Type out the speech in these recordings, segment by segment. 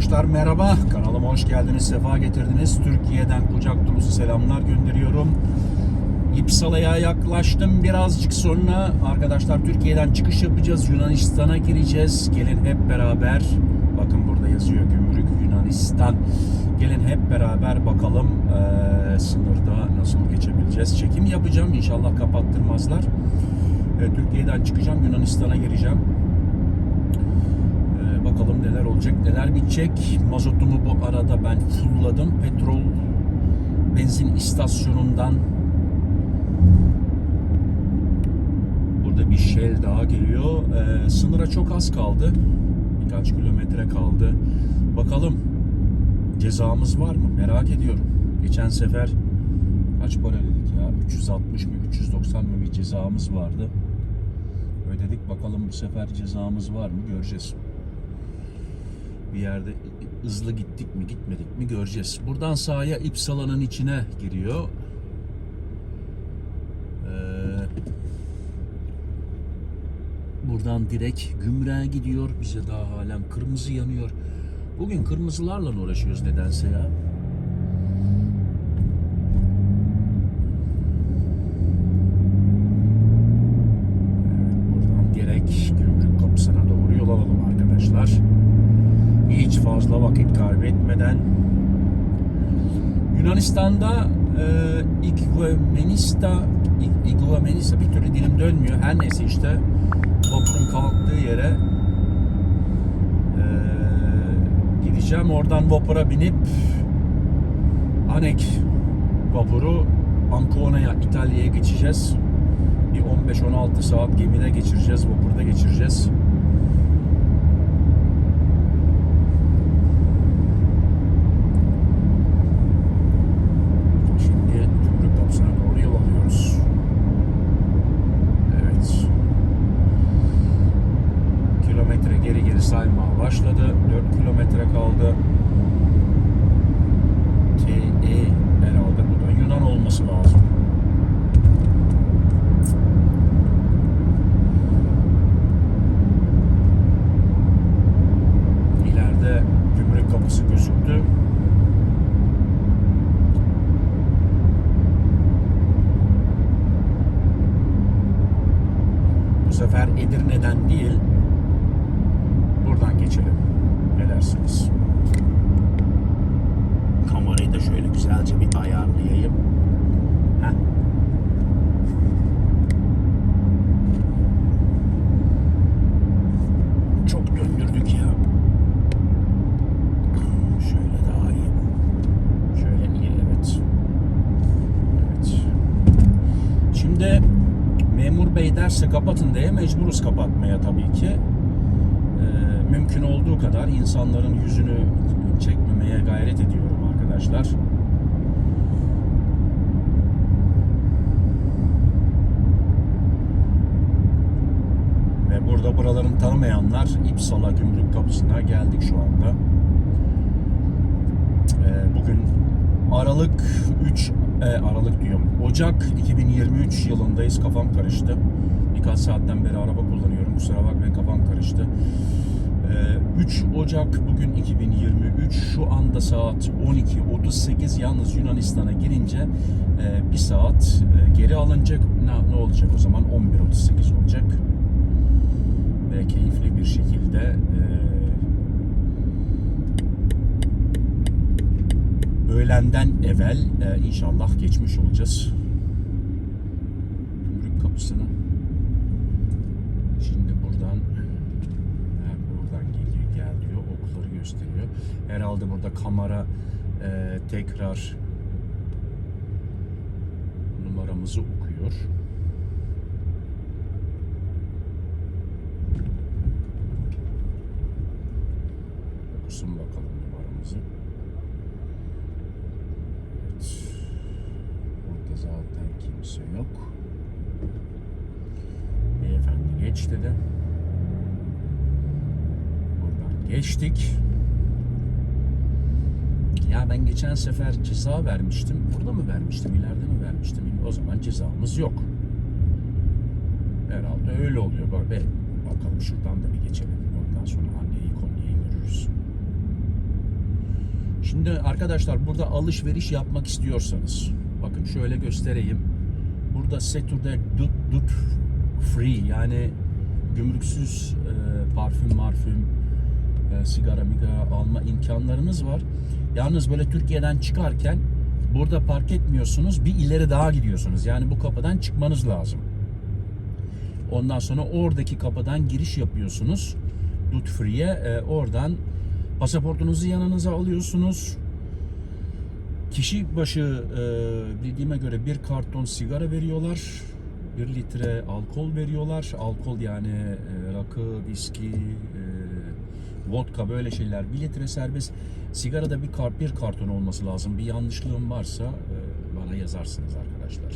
Arkadaşlar merhaba. Kanalıma hoş geldiniz. Sefa getirdiniz. Türkiye'den kucak dolusu selamlar gönderiyorum. İpsala'ya yaklaştım. Birazcık sonra arkadaşlar Türkiye'den çıkış yapacağız. Yunanistan'a gireceğiz. Gelin hep beraber. Bakın burada yazıyor Gümrük Yunanistan. Gelin hep beraber bakalım eee, sınırda nasıl geçebileceğiz. Çekim yapacağım. İnşallah kapattırmazlar. Eee, Türkiye'den çıkacağım. Yunanistan'a gireceğim. Olacak, neler bitecek. Mazotumu bu arada ben fulladım. Petrol benzin istasyonundan burada bir Shell daha geliyor. Ee, sınıra çok az kaldı. Birkaç kilometre kaldı. Bakalım cezamız var mı? Merak ediyorum. Geçen sefer kaç para dedik ya? 360 mı 390 mı bir cezamız vardı. Ödedik bakalım bu sefer cezamız var mı göreceğiz. Bir yerde hızlı gittik mi gitmedik mi göreceğiz. Buradan sahaya İpsala'nın içine giriyor. Ee, buradan direkt Gümrük'e gidiyor. Bize daha halen kırmızı yanıyor. Bugün kırmızılarla uğraşıyoruz nedense ya. Buradan direkt gümrük kapısına doğru yol alalım arkadaşlar. Hiç fazla vakit kaybetmeden Yunanistan'da e, Igoumenista İ- Igoumenista bir türlü dilim dönmüyor. Her neyse işte vapurun kalktığı yere e, gideceğim. Oradan vapura binip Anek vapuru Ancona'ya İtalya'ya geçeceğiz. Bir 15-16 saat gemide geçireceğiz, vapurda geçireceğiz. Şimdi gümrük kapısına doğru yol alıyoruz. Evet. Kilometre geri geri saymaya başladı. 4 kilometre kaldı. TE herhalde bu da Yunan olması lazım. İleride gümrük kapısı gözüktü. Bu sefer Edirne'den değil, buradan geçelim. Ne dersiniz? Kamerayı da şöyle güzelce bir ayarlayayım. Heh. Çok döndürdük ya. Şöyle daha iyi. Şöyle iyi evet. Evet. Şimdi derse kapatın diye mecburuz kapatmaya tabii ki. Ee, mümkün olduğu kadar insanların yüzünü çekmemeye gayret ediyorum arkadaşlar. Ve burada buraların tanımayanlar İpsala Gümrük Kapısı'na geldik şu anda. Ee, bugün Aralık 3 e, Aralık diyorum. Ocak 2023 yılındayız. Kafam karıştı. Birkaç saatten beri araba kullanıyorum. Kusura bakmayın kafam karıştı. Ee, 3 Ocak bugün 2023. Şu anda saat 12.38. Yalnız Yunanistan'a girince e, bir saat e, geri alınacak. Ne, ne olacak o zaman? 11.38 olacak. Ve keyifli bir şekilde e, öğlenden evvel inşallah geçmiş olacağız. Gümrük kapısına. Şimdi buradan ha, buradan geliyor, gel diyor. Okları gösteriyor. Herhalde burada kamera e, tekrar numaramızı okuyor. Okusun bakalım numaramızı. Evet. Burada zaten kimse yok. Beyefendi geç dedi. Buradan geçtik. Ya ben geçen sefer ceza vermiştim. Burada mı vermiştim, ileride mi vermiştim? O zaman cezamız yok. Herhalde öyle oluyor. Bak, be, bakalım şuradan da bir geçelim. Ondan sonra anneyi Konya'yı görürüz. Şimdi arkadaşlar burada alışveriş yapmak istiyorsanız bakın şöyle göstereyim. Burada sektörde dut dut free yani gümrüksüz e, parfüm marfüm e, sigara migara alma imkanlarınız var. Yalnız böyle Türkiye'den çıkarken burada park etmiyorsunuz. Bir ileri daha gidiyorsunuz. Yani bu kapıdan çıkmanız lazım. Ondan sonra oradaki kapıdan giriş yapıyorsunuz. Dut Free'ye. E, oradan pasaportunuzu yanınıza alıyorsunuz. Kişi başı e, bildiğime göre bir karton sigara veriyorlar. Bir litre alkol veriyorlar. Alkol yani e, rakı, viski, e, vodka böyle şeyler. Bir litre serbest. Sigarada bir kart bir karton olması lazım. Bir yanlışlığım varsa e, bana yazarsınız arkadaşlar.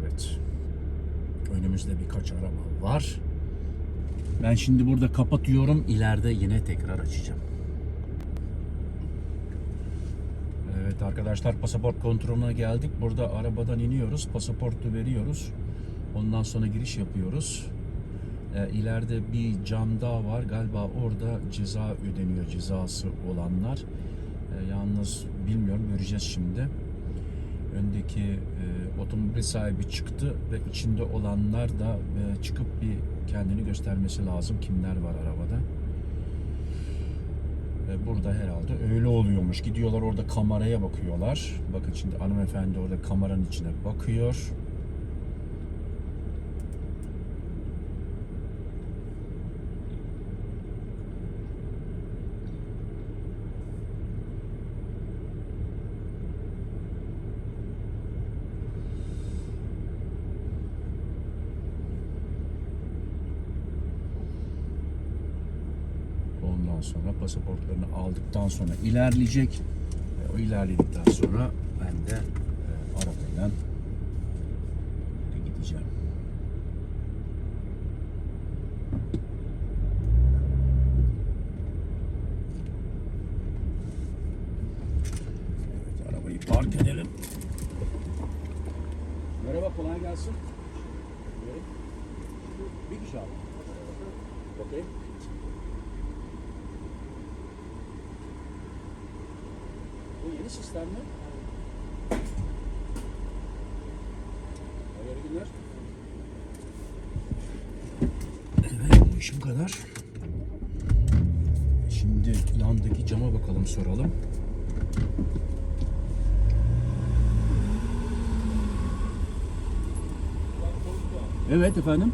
Evet. Önümüzde birkaç araba var. Ben şimdi burada kapatıyorum. İleride yine tekrar açacağım. Evet arkadaşlar pasaport kontrolüne geldik. Burada arabadan iniyoruz. Pasaportu veriyoruz. Ondan sonra giriş yapıyoruz. E, ileride bir cam daha var. Galiba orada ceza ödeniyor cezası olanlar. E, yalnız bilmiyorum göreceğiz şimdi. Öndeki e, otomobil sahibi çıktı ve içinde olanlar da e, çıkıp bir kendini göstermesi lazım. Kimler var arabada. E, burada herhalde öyle oluyormuş. Gidiyorlar orada kameraya bakıyorlar. Bakın şimdi hanımefendi orada kameranın içine bakıyor. Ondan sonra pasaportlarını aldıktan sonra ilerleyecek. Ve o ilerledikten sonra ben de e, arabayla geri gideceğim. Evet, arabayı park edelim. Merhaba, kolay gelsin. Buyurun. Bir kişi abi. Okey. Sistem mi? Hayırlı günler. Evet bu işim kadar. Şimdi yandaki cama bakalım soralım. Evet efendim.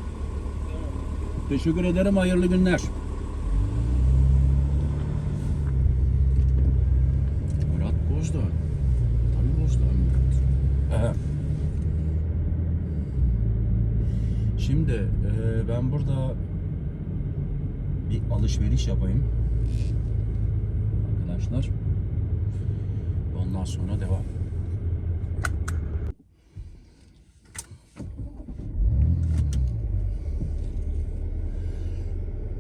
Teşekkür ederim. Hayırlı günler. Murat Bozdağ. Tabii Bozdağ Murat. He. Şimdi e, ben burada bir alışveriş yapayım. Arkadaşlar. Ondan sonra devam.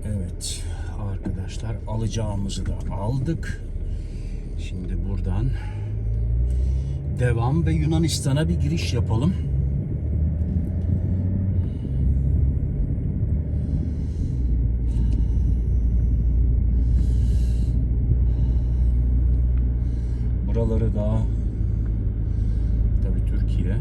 Evet arkadaşlar alacağımızı da aldık. Şimdi buradan devam ve Yunanistan'a bir giriş yapalım. Buraları daha tabii Türkiye.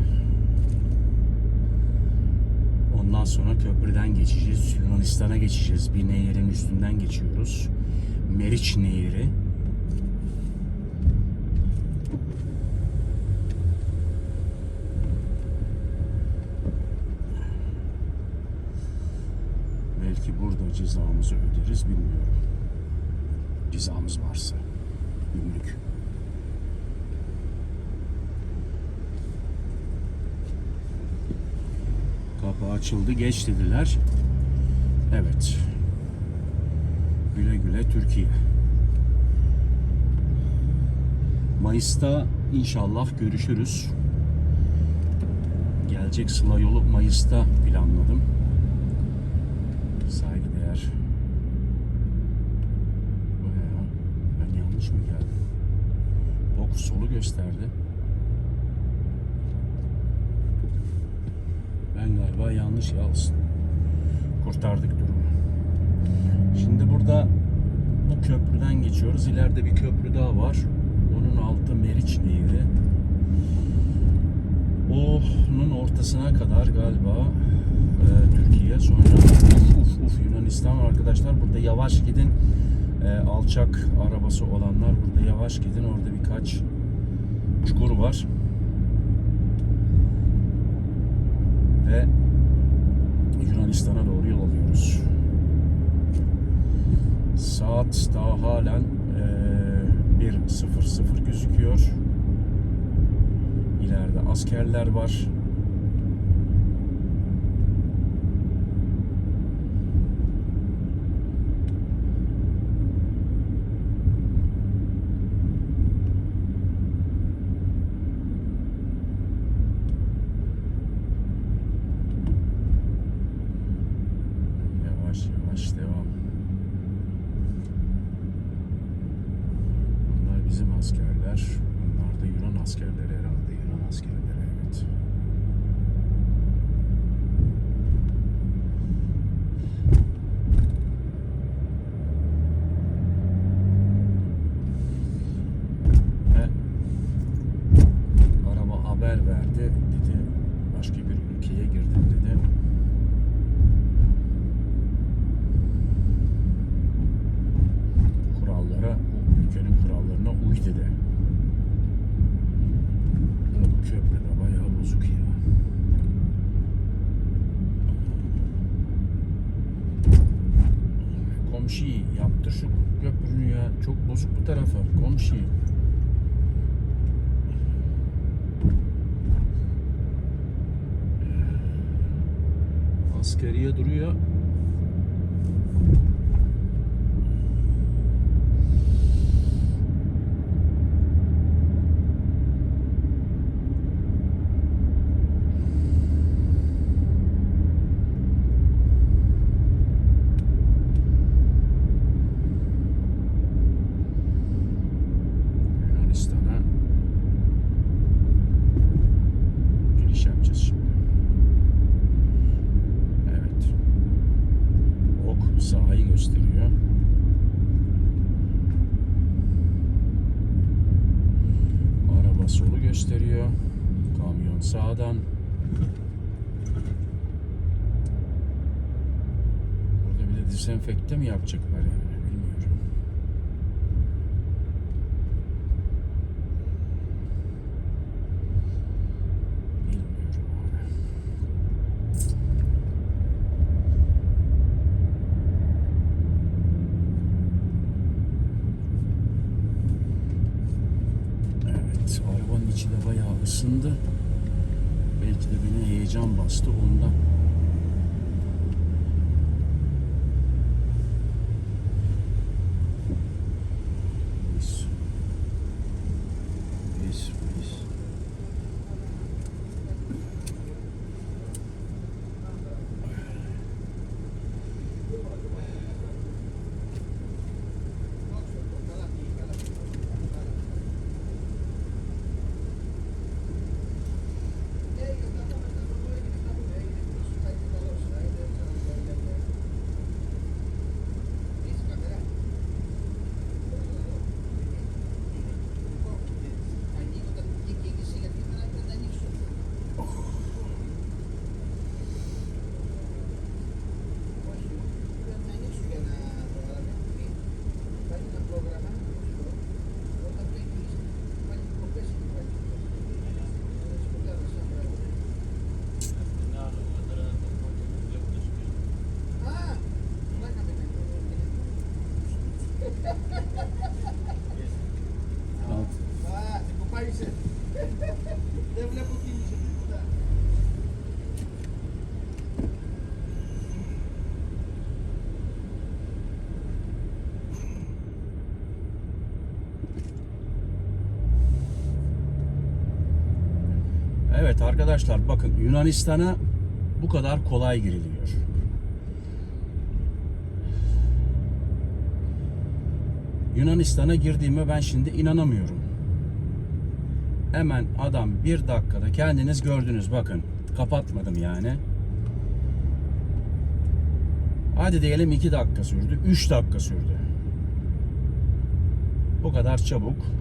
Ondan sonra köprüden geçeceğiz. Yunanistan'a geçeceğiz. Bir nehirin üstünden geçiyoruz. Meriç Nehri. Belki burada cezamızı öderiz bilmiyorum. Cezamız varsa. Gümrük. Kapı açıldı geç dediler. Evet. Güle güle Türkiye. Mayıs'ta inşallah görüşürüz. Gelecek Sıla yolu Mayıs'ta planladım. Saygıdeğer. Bu ne ya? Ben yanlış mı geldim? Ok solu gösterdi. Ben galiba yanlış alsın. Kurtardık durumu. Şimdi burada bu köprüden geçiyoruz. İleride bir köprü daha var. Onun altı Meriç Nehri. Onun ortasına kadar galiba e, Türkiye sonra uf, uf, Yunanistan arkadaşlar burada yavaş gidin E, alçak arabası olanlar burada yavaş gidin. Orada birkaç çukur var. Ve Yunanistan'a doğru yol alıyoruz. Saat daha halen e, 1.00 gözüküyor. İleride askerler var. Man ska är det alltid ena masker? Eller ya. Çok bozuk bu tarafa. Komşu. Askeriye duruyor. Yunanistan'a giriş yapacağız şimdi. Evet. Ok sahayı gösteriyor. Araba solu gösteriyor. Kamyon sağdan. Burada bir de dezenfekte mi yapacaklar yani bilmiyorum. Bilmiyorum abi. Evet, içi de bayağı ısındı. Belki de beni heyecan bastı ondan. Evet arkadaşlar bakın Yunanistan'a bu kadar kolay giriliyor. Yunanistan'a girdiğime ben şimdi inanamıyorum. Hemen adam bir dakikada kendiniz gördünüz bakın. Kapatmadım yani. Hadi diyelim iki dakika sürdü. Üç dakika sürdü. Bu kadar çabuk.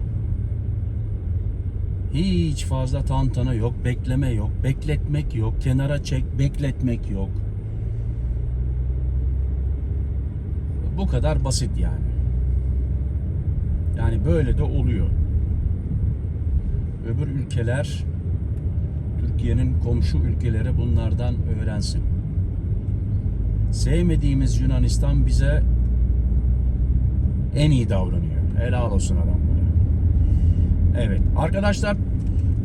Hiç fazla tantana yok, bekleme yok, bekletmek yok, kenara çek, bekletmek yok. Bu kadar basit yani. Yani böyle de oluyor. Öbür ülkeler Türkiye'nin komşu ülkeleri bunlardan öğrensin. Sevmediğimiz Yunanistan bize en iyi davranıyor. Helal olsun adamlara. Evet arkadaşlar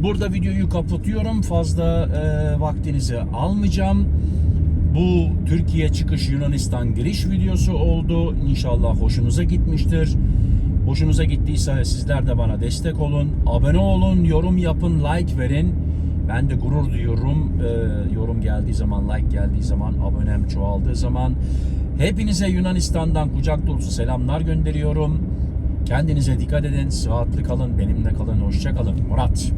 burada videoyu kapatıyorum. Fazla e, vaktinizi almayacağım. Bu Türkiye çıkış Yunanistan giriş videosu oldu. İnşallah hoşunuza gitmiştir. Hoşunuza gittiyse sizler de bana destek olun. Abone olun, yorum yapın, like verin. Ben de gurur duyuyorum. Ee, yorum geldiği zaman, like geldiği zaman, abonem çoğaldığı zaman. Hepinize Yunanistan'dan kucak dolusu selamlar gönderiyorum. Kendinize dikkat edin, sıhhatli kalın, benimle kalın, hoşça kalın. Murat.